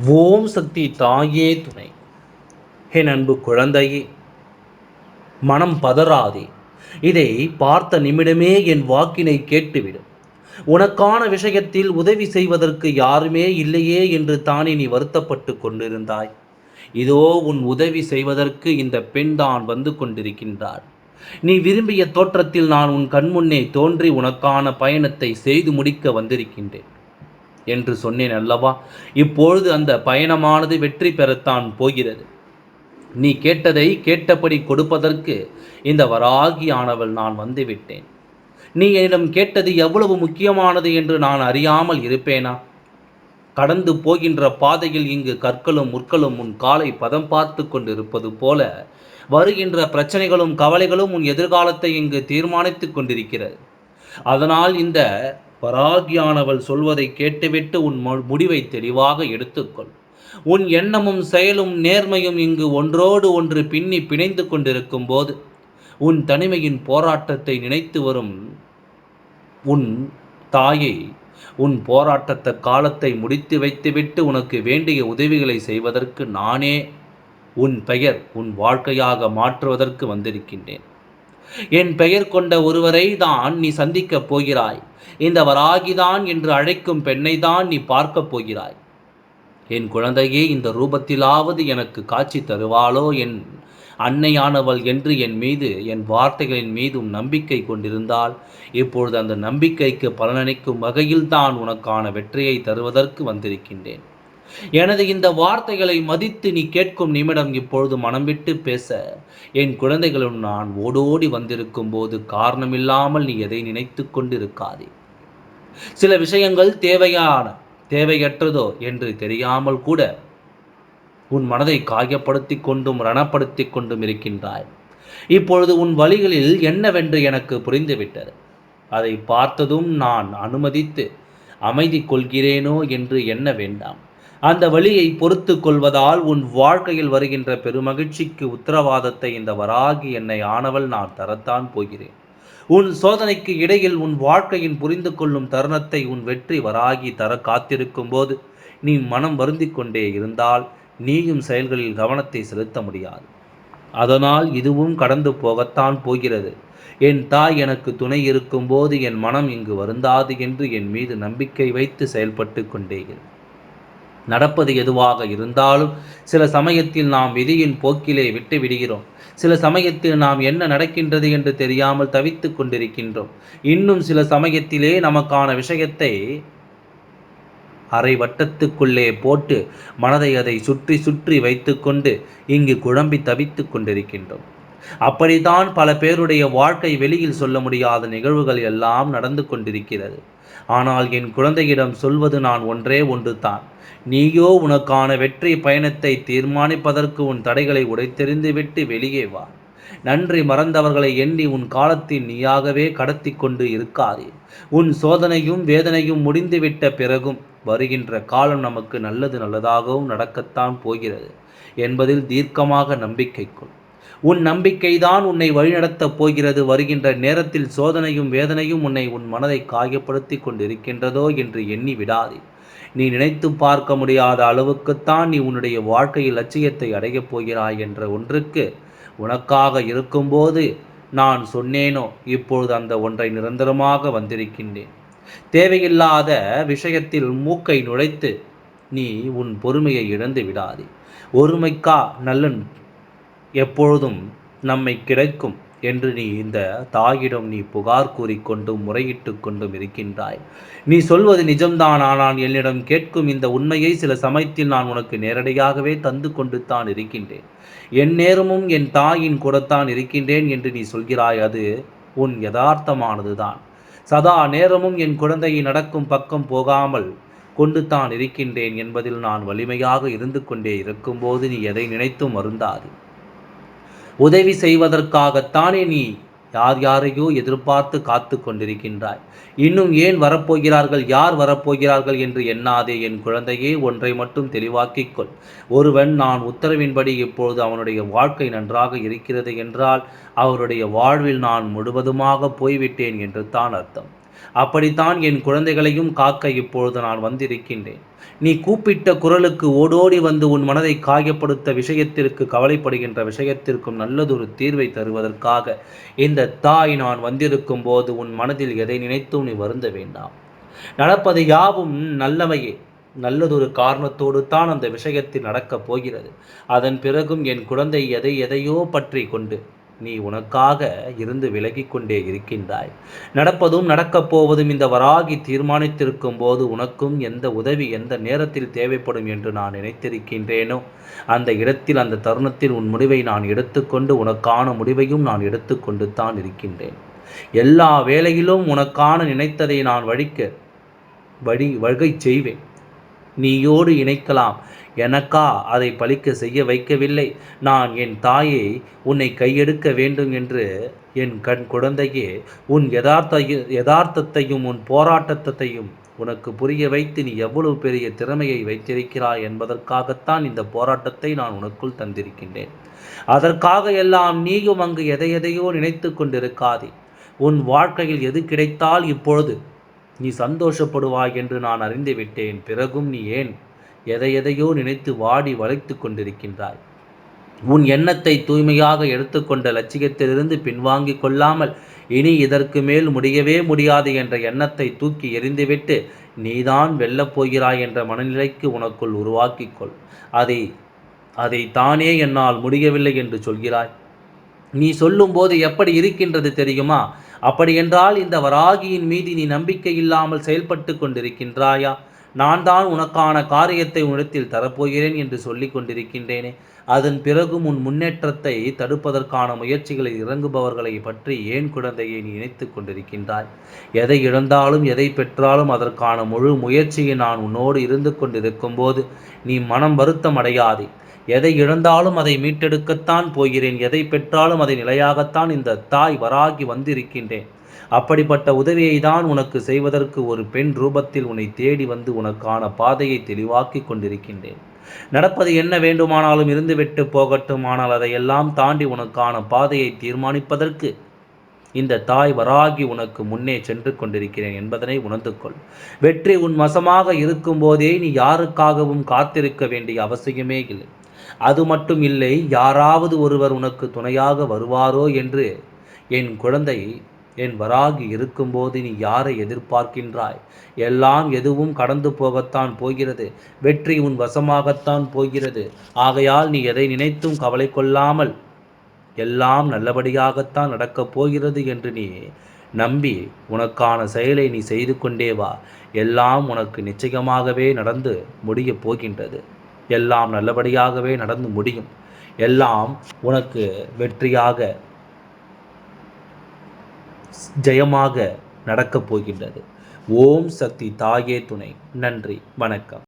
ஓம் சக்தி தாயே துணை. என் அன்பு குழந்தையே மனம் பதறாதே. இதை பார்த்த நிமிடமே என் வாக்கினை கேட்டுவிடும் உனக்கான விஷயத்தில் உதவி செய்வதற்கு யாருமே இல்லையே என்று தானே நீ வருத்தப்பட்டு கொண்டிருந்தாய். இதோ உன் உதவி செய்வதற்கு இந்த பெண் தான் வந்து கொண்டிருக்கின்றாள். நீ விரும்பிய தோற்றத்தில் நான் உன் கண்முன்னே தோன்றி உனக்கான பயணத்தை செய்து முடிக்க வந்திருக்கின்றேன். என்று சொன்னேன் அல்லவா? இப்பொழுது அந்த பயணமானது வெற்றி பெறத்தான் போகிறது. நீ கேட்டதை கேட்டபடி கொடுப்பதற்கு இந்த வராகி ஆனவள் நான் வந்துவிட்டேன். நீ என்னிடம் கேட்டது எவ்வளவு முக்கியமானது என்று நான் அறியாமல் இருப்பேனா? கடந்து போகின்ற பாதையில் இங்கு கற்களும் முற்களும் உன் காலை பதம் பார்த்து கொண்டிருப்பது போல வருகின்ற பிரச்சனைகளும் கவலைகளும் உன் எதிர்காலத்தை இங்கு தீர்மானித்துக் கொண்டிருக்கிறது. அதனால் இந்த பராகியானவள் சொல்வதை கேட்டுவிட்டு உன் முடிவை தெளிவாக எடுத்துக்கொள். உன் எண்ணமும் செயலும் நேர்மையும் இங்கு ஒன்றோடு ஒன்று பின்னி பிணைந்து கொண்டிருக்கும் போது உன் தனிமையின் போராட்டத்தை நினைத்து வரும் உன் தாயை உன் போராட்டத்த காலத்தை முடித்து வைத்துவிட்டு உனக்கு வேண்டிய உதவிகளை செய்வதற்கு நானே உன் பெயர் உன் வாழ்க்கையாக மாற்றுவதற்கு வந்திருக்கின்றேன். என் பெயர் கொண்ட ஒருவரை தான் நீ சந்திக்கப் போகிறாய். இந்த வராகிதான் என்று அழைக்கும் பெண்ணை தான் நீ பார்க்கப் போகிறாய். என் குழந்தையே இந்த ரூபத்திலாவது எனக்கு காட்சி தருவாளோ? என் அன்னையானவள் என்று என் மீது என் வார்த்தைகளின் மீதும் நம்பிக்கை கொண்டிருந்தால் இப்பொழுது அந்த நம்பிக்கைக்கு பலனளிக்கும் வகையில் தான் உனக்கான வெற்றியை தருவதற்கு வந்திருக்கின்றேன். எனது இந்த வார்த்தைகளை மதித்து நீ கேட்கும் நிமிடம் இப்பொழுது மனம் விட்டு பேச. என் குழந்தைகளும் நான் ஓடோடி வந்திருக்கும் போது காரணமில்லாமல் நீ எதை நினைத்து கொண்டிருக்காதே. சில விஷயங்கள் தேவையான தேவையற்றதோ என்று தெரியாமல் கூட உன் மனதை காயப்படுத்தி கொண்டும் ரணப்படுத்தி கொண்டும் இருக்கின்றாய். இப்பொழுது உன் வழிகளில் என்னவென்று எனக்கு புரிந்துவிட்டது. அதை பார்த்ததும் நான் அனுமதித்து அமைதி கொள்கிறேனோ என்று எண்ண வேண்டாம். அந்த வழியை பொறுத்து கொள்வதால் உன் வாழ்க்கையில் வருகின்ற பெருமகிழ்ச்சிக்கு உத்தரவாதத்தை இந்த வராகி என்னை ஆனவள் நான் தரத்தான் போகிறேன். உன் சோதனைக்கு இடையில் உன் வாழ்க்கையின் புரிந்து கொள்ளும் தருணத்தை உன் வெற்றி வராகி தர காத்திருக்கும் போது நீ மனம் வருந்தி கொண்டே இருந்தால் நீயும் செயல்களில் கவனத்தை செலுத்த முடியாது. அதனால் இதுவும் கடந்து போகத்தான் போகிறது. என் தாய் எனக்கு துணை இருக்கும்போது என் மனம் இங்கு வருந்தாது என்று என் மீது நம்பிக்கை வைத்து செயல்பட்டு கொண்டேகிறேன் நடப்பது எதுவாக இருந்தாலும் சில சமயத்தில் நாம் விதியின் போக்கிலே விட்டு விடுகிறோம் சில சமயத்தில் நாம் என்ன நடக்கின்றது என்று தெரியாமல் தவித்து கொண்டிருக்கின்றோம். இன்னும் சில சமயத்திலே நமக்கான விஷயத்தை அரை வட்டத்துக்குள்ளே போட்டு மனதை அதை சுற்றி சுற்றி வைத்துக்கொண்டு இங்கு குழம்பி தவித்து கொண்டிருக்கின்றோம். அப்படித்தான் பல பேருடைய வாழ்க்கை வெளியில் சொல்ல முடியாத நிகழ்வுகள் எல்லாம் நடந்து கொண்டிருக்கிறது. ஆனால் என் குழந்தையிடம் சொல்வது நான் ஒன்றே ஒன்று தான் நீயோ உனக்கான வெற்றி பயணத்தை தீர்மானிப்பதற்கு உன் தடைகளை உடைத்தெறிந்துவிட்டு வெளியே வா. நன்றி மறந்தவர்களை எண்ணி உன் காலத்தில் நீயாகவே கடத்தி கொண்டு இருக்காதே. உன் சோதனையும் வேதனையும் முடிந்துவிட்ட பிறகும் வருகின்ற காலம் நமக்கு நல்லது நல்லதாகவும் நடக்கத்தான் போகிறது என்பதில் தீர்க்கமாக நம்பிக்கை கொள் உன் நம்பிக்கைதான் உன்னை வழிநடத்தப் போகிறது. வருகின்ற நேரத்தில் சோதனையும் வேதனையும் உன்னை உன் மனதை காயப்படுத்தி கொண்டிருக்கின்றதோ என்று எண்ணி விடாதே. நீ நினைத்து பார்க்க முடியாத அளவுக்குத்தான் நீ உன்னுடைய வாழ்க்கையில் லட்சியத்தை அடையப் போகிறாய் என்ற ஒன்றுக்கு உனக்காக இருக்கும்போது நான் சொன்னேனோ இப்பொழுது அந்த ஒன்றை நிரந்தரமாக வந்திருக்கின்றேன். தேவையில்லாத விஷயத்தில் மூக்கை நுழைத்து நீ உன் பொறுமையை இழந்து விடாதே. ஒருமைக்கா நல்லன் எப்பொழுதும் நம்மை கிடைக்கும் என்று நீ இந்த தாயிடம் நீ புகார் கூறிக்கொண்டும் முறையிட்டு கொண்டும் இருக்கின்றாய். நீ சொல்வது நிஜம்தான் ஆனால் என்னிடம் கேட்கும் இந்த உண்மையை சில சமயத்தில் நான் உனக்கு நேரடியாகவே தந்து கொண்டு தான் இருக்கின்றேன். என் நேரமும் என் தாயின் கூடத்தான் இருக்கின்றேன் என்று நீ சொல்கிறாய் அது உன் யதார்த்தமானதுதான். சதா நேரமும் என் குழந்தையை நடக்கும் பக்கம் போகாமல் கொண்டு தான் இருக்கின்றேன் என்பதில் நான் வலிமையாக இருந்து கொண்டே இருக்கும்போது நீ எதை நினைத்தும் வருந்தாது உதவி செய்வதற்காகத்தானே நீ யார் யாரையோ எதிர்பார்த்து காத்து கொண்டிருக்கின்றாய். இன்னும் ஏன் வரப்போகிறார்கள் யார் வரப்போகிறார்கள் என்று எண்ணாதே என் குழந்தையே ஒன்றை மட்டும் தெளிவாக்கிக் கொள். ஒருவன் நான் உத்தரவின்படி இப்பொழுது அவனுடைய வாழ்க்கை நன்றாக இருக்கிறது என்றால் அவருடைய வாழ்வில் நான் முழுவதுமாக போய்விட்டேன் என்று தான் அர்த்தம். அப்படித்தான் என் குழந்தைகளையும் காக்க இப்பொழுது நான் வந்திருக்கின்றேன். நீ கூப்பிட்ட குரலுக்கு ஓடோடி வந்து உன் மனதை காயப்படுத்த விஷயத்திற்கு கவலைப்படுகின்ற விஷயத்திற்கும் நல்லதொரு தீர்வை தருவதற்காக இந்த தாய் நான் வந்திருக்கும் போது உன் மனதில் எதை நினைத்தும் நீ வருந்த வேண்டாம். நடப்பது யாவும் நல்லவையே. நல்லதொரு காரணத்தோடு தான் அந்த விஷயத்தில் நடக்கப் போகிறது. அதன் பிறகும் என் குழந்தை எதை எதையோ பற்றி கொண்டு நீ உனக்காக இருந்து விலகி கொண்டே இருக்கின்றாய். நடப்பதும் நடக்கப் போவதும் இந்த வராகி தீர்மானித்திருக்கும் போது உனக்கும் எந்த உதவி எந்த நேரத்தில் தேவைப்படும் என்று நான் நினைத்திருக்கின்றேனோ அந்த இடத்தில் அந்த தருணத்தில் உன் முடிவை நான் எடுத்துக்கொண்டு உனக்கான முடிவையும் நான் எடுத்துக்கொண்டு தான் இருக்கின்றேன். எல்லா வேளையிலும் உனக்கான நினைத்ததை நான் வழிக்க வழி வகை செய்வேன். நீயோடு இணைக்கலாம். எனக்கா அதை பழிக்க செய்ய வைக்கவில்லை. நான் என் தாயை உன்னை கையெடுக்க வேண்டும் என்று என் கண் குழந்தையே உன் யதார்த்த யதார்த்தத்தையும் உன் போராட்டத்தையும் உனக்கு புரிய வைத்து நீ எவ்வளவு பெரிய திறமையை வைத்திருக்கிறாய் என்பதற்காகத்தான் இந்த போராட்டத்தை நான் உனக்குள் தந்திருக்கின்றேன். அதற்காக எல்லாம் நீயும் அங்கு எதை எதையோ நினைத்து கொண்டிருக்காதே. உன் வாழ்க்கையில் எது கிடைத்தால் இப்பொழுது நீ சந்தோஷப்படுவாய் என்று நான் அறிந்து விட்டேன் பிறகும் நீ ஏன் எதை எதையோ நினைத்து வாடி வளைத்து கொண்டிருக்கின்றாய். உன் எண்ணத்தை தூய்மையாக எடுத்துக்கொண்ட லட்சியத்திலிருந்து பின்வாங்கிக் கொள்ளாமல் இனி இதற்கு மேல் முடியவே முடியாது என்ற எண்ணத்தை தூக்கி எறிந்துவிட்டு நீதான் வெல்லப் போகிறாய் என்ற மனநிலைக்கு உனக்குள் உருவாக்கிக்கொள் அதை அதை தானே என்னால் முடியவில்லை என்று சொல்கிறாய். நீ சொல்லும்போது எப்படி இருக்கின்றது தெரியுமா? அப்படியென்றால் இந்த வராகியின் மீது நீ நம்பிக்கை இல்லாமல் செயல்பட்டு கொண்டிருக்கின்றாயா? நான் தான் உனக்கான காரியத்தை உன்னிடத்தில் தரப்போகிறேன் என்று சொல்லிக் கொண்டிருக்கின்றேனே. அதன் பிறகும் உன் முன்னேற்றத்தை தடுப்பதற்கான முயற்சிகளில் இறங்குபவர்களை பற்றி ஏன் குழந்தையை நீ நினைத்து கொண்டிருக்கின்றாய்? எதை இழந்தாலும் எதை பெற்றாலும் அதற்கான முழு முயற்சியை நான் உன்னோடு இருந்து கொண்டிருக்கும் போது நீ மனம் வருத்தம் அடையாதே. எதை இழந்தாலும் அதை மீட்டெடுக்கத்தான் போகிறேன். எதை பெற்றாலும் அதை நிலையாகத்தான் இந்த தாய் வராகி வந்திருக்கின்றேன். அப்படிப்பட்ட உதவியை தான் உனக்கு செய்வதற்கு ஒரு பெண் ரூபத்தில் உன்னை தேடி வந்து உனக்கான பாதையை தெளிவாக்கி கொண்டிருக்கின்றேன். நடப்பது என்ன வேண்டுமானாலும் இருந்துவிட்டு போகட்டும் ஆனால் அதையெல்லாம் தாண்டி உனக்கான பாதையை தீர்மானிப்பதற்கு இந்த தாய் வராகி உனக்கு முன்னே சென்று கொண்டிருக்கிறேன் என்பதனை உணர்ந்து கொள். வெற்றி உன் வசமாக இருக்கும்போதே நீ யாருக்காகவும் காத்திருக்க வேண்டிய அவசியமே இல்லை. அது மட்டும் இல்லை யாராவது ஒருவர் உனக்கு துணையாக வருவாரோ என்று என் குழந்தை என் வராகி இருக்கும்போது நீ யாரை எதிர்பார்க்கின்றாய்? எல்லாம் எதுவும் கடந்து போகத்தான் போகிறது. வெற்றி உன் வசமாகத்தான் போகிறது. ஆகையால் நீ எதை நினைத்தும் கவலை கொள்ளாமல் எல்லாம் நல்லபடியாகத்தான் நடக்கப் போகிறது என்று நீ நம்பி உனக்கான செயலை நீ செய்து கொண்டே வா. எல்லாம் உனக்கு நிச்சயமாகவே நடந்து முடியப் போகின்றது. எல்லாம் நல்லபடியாகவே நடந்து முடியும். எல்லாம் உனக்கு வெற்றியாக ஜெயமாக நடக்கப் போகின்றது ஓம் சக்தி தாயே துணை. நன்றி. வணக்கம்.